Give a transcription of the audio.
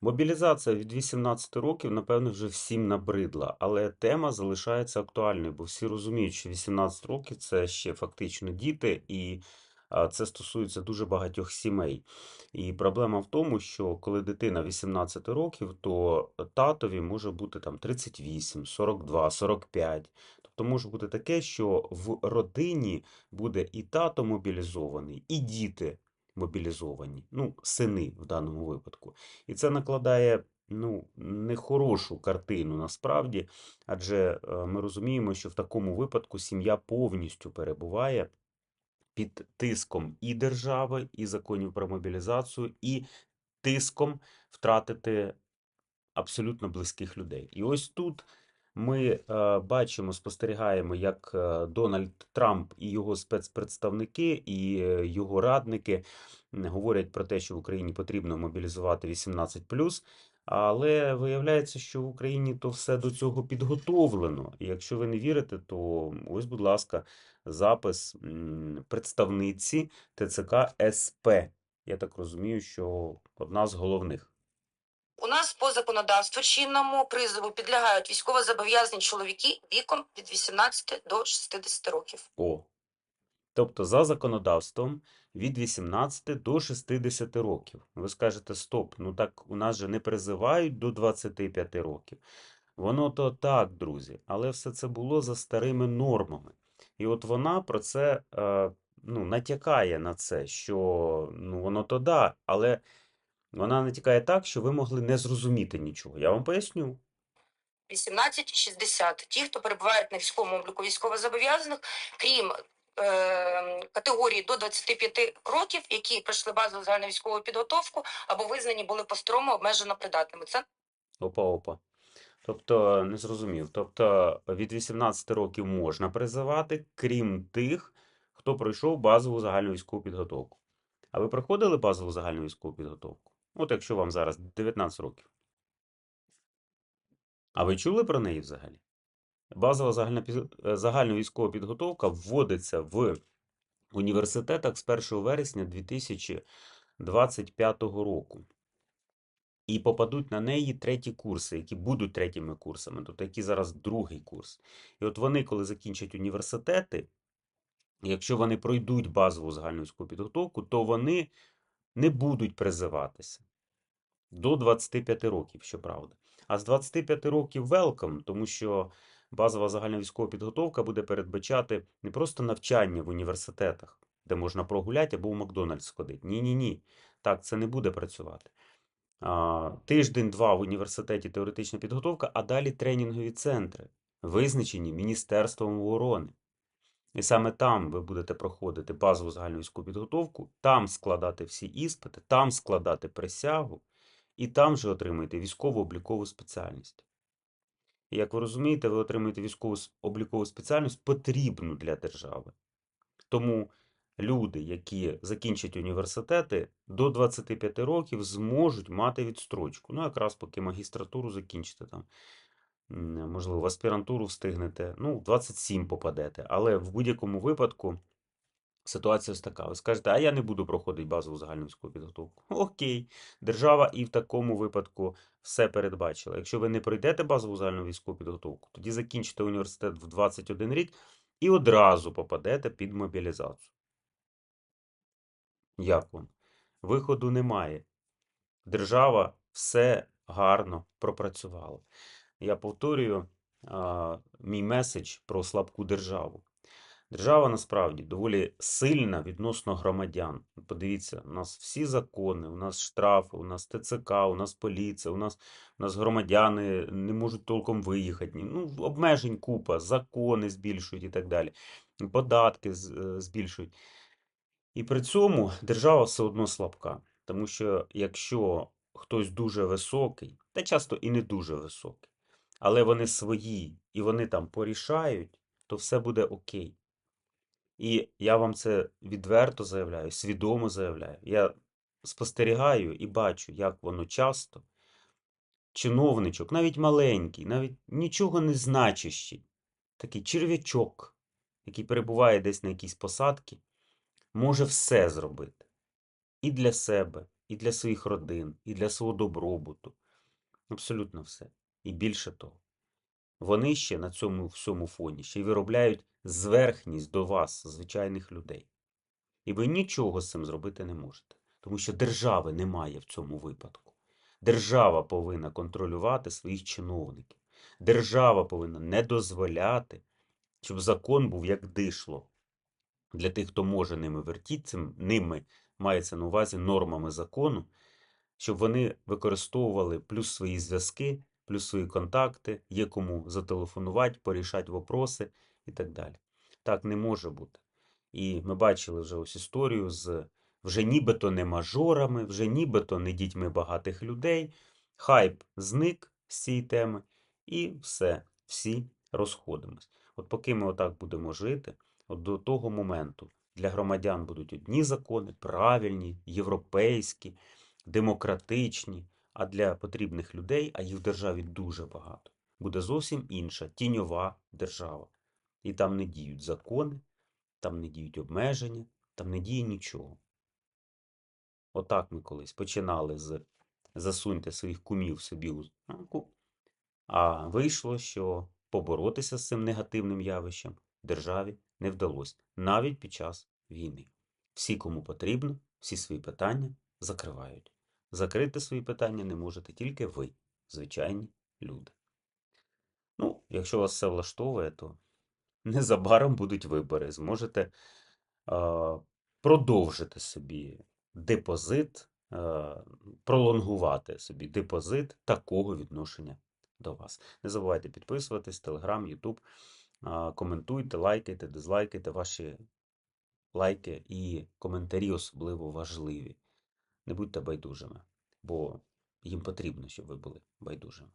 Мобілізація від 18 років, напевно, вже всім набридла, але тема залишається актуальною, бо всі розуміють, що 18 років це ще фактично діти, і це стосується дуже багатьох сімей. І проблема в тому, що коли дитина 18 років, то татові може бути там 38, 42, 45. Тобто може бути таке, що в родині буде і тато мобілізований, і діти мобілізовані, ну, сини в даному випадку. І це накладає ну, нехорошу картину насправді, адже е, ми розуміємо, що в такому випадку сім'я повністю перебуває під тиском і держави, і законів про мобілізацію, і тиском втратити абсолютно близьких людей. І ось тут ми е, бачимо, спостерігаємо, як е, Дональд Трамп і його спецпредставники, і е, його радники говорять про те, що в Україні потрібно мобілізувати 18+, але виявляється, що в Україні то все до цього підготовлено. Якщо ви не вірите, то ось, будь ласка, запис представниці ТЦК СП. Я так розумію, що одна з головних. У нас по законодавству чинному призову підлягають військовозобов'язані чоловіки віком від 18 до 60 років. О. Тобто за законодавством від 18 до 60 років. Ви скажете, стоп, ну так у нас же не призивають до 25 років. Воно то так, друзі, але все це було за старими нормами. І от вона про це е, ну, натякає на це, що ну, воно то да, але вона натякає так, що ви могли не зрозуміти нічого. Я вам поясню. 18-60. Ті, хто перебувають на військовому обліку військовозобов'язаних, крім е, категорії до 25 років, які пройшли базову загальну військову підготовку або визнані були по-старому обмежено придатними. Це Опа-опа. Тобто, не зрозумів. Тобто, від 18 років можна призивати, крім тих, хто пройшов базову загальну військову підготовку. А ви проходили базову загальну військову підготовку? От якщо вам зараз 19 років. А ви чули про неї взагалі? Базова загальна, е, військова підготовка вводиться в університетах з 1 вересня 2025 року. І попадуть на неї треті курси, які будуть третіми курсами, тобто які зараз другий курс. І от вони, коли закінчать університети, якщо вони пройдуть базову загальну військову підготовку, то вони не будуть призиватися до 25 років, щоправда. А з 25 років welcome, тому що базова загальна військова підготовка буде передбачати не просто навчання в університетах, де можна прогуляти або в Макдональдс сходити. Ні-ні-ні. Так це не буде працювати. Тиждень-два в університеті теоретична підготовка, а далі тренінгові центри, визначені Міністерством оборони. І саме там ви будете проходити базову загальну військову підготовку, там складати всі іспити, там складати присягу, і там же отримаєте військово-облікову спеціальність. І як ви розумієте, ви отримуєте військово-облікову спеціальність потрібну для держави. Тому люди, які закінчать університети, до 25 років зможуть мати відстрочку. Ну, якраз поки магістратуру закінчите там. Можливо, в аспірантуру встигнете, ну, в 27 попадете. Але в будь-якому випадку ситуація ось така. Ви скажете, а я не буду проходити базову загальну військову підготовку. Окей, держава і в такому випадку все передбачила. Якщо ви не пройдете базову загальну військову підготовку, тоді закінчите університет в 21 рік і одразу попадете під мобілізацію. Як вам? Виходу немає. Держава все гарно пропрацювала. Я повторюю а, мій меседж про слабку державу. Держава насправді доволі сильна відносно громадян. Подивіться, у нас всі закони, у нас штрафи, у нас ТЦК, у нас поліція, у нас, у нас громадяни не можуть толком виїхати. Ну, обмежень купа, закони збільшують і так далі. Податки е, збільшують. І при цьому держава все одно слабка. Тому що якщо хтось дуже високий, та часто і не дуже високий, але вони свої і вони там порішають, то все буде окей. І я вам це відверто заявляю, свідомо заявляю. Я спостерігаю і бачу, як воно часто чиновничок, навіть маленький, навіть нічого не значущий, такий черв'ячок, який перебуває десь на якійсь посадці, може все зробити. І для себе, і для своїх родин, і для свого добробуту. Абсолютно все. І більше того. Вони ще на цьому всьому фоні ще й виробляють зверхність до вас, звичайних людей. І ви нічого з цим зробити не можете, тому що держави немає в цьому випадку. Держава повинна контролювати своїх чиновників. Держава повинна не дозволяти, щоб закон був як дишло. Для тих, хто може ними вертіти, ними мається на увазі нормами закону, щоб вони використовували плюс свої зв'язки, плюс свої контакти, є кому зателефонувати, порішати вопроси і так далі. Так не може бути. І ми бачили вже ось історію з вже нібито не мажорами, вже нібито не дітьми багатих людей. Хайп зник з цієї теми, і все, всі розходимось. От поки ми отак будемо жити, от до того моменту для громадян будуть одні закони, правильні, європейські, демократичні, а для потрібних людей, а їх в державі дуже багато, буде зовсім інша тіньова держава. І там не діють закони, там не діють обмеження, там не діє нічого. Отак ми колись починали з засуньте своїх кумів собі у рамку, а вийшло, що поборотися з цим негативним явищем державі не вдалося навіть під час війни. Всі, кому потрібно, всі свої питання закривають. Закрити свої питання не можете тільки ви, звичайні люди. Ну, якщо вас все влаштовує, то незабаром будуть вибори. Зможете е, продовжити собі депозит, е, пролонгувати собі депозит такого відношення до вас. Не забувайте підписуватись, Телеграм, Ютуб, е, коментуйте, лайкайте, дизлайкайте. Ваші лайки і коментарі особливо важливі. Не будьте байдужими, бо їм потрібно, щоб ви були байдужими.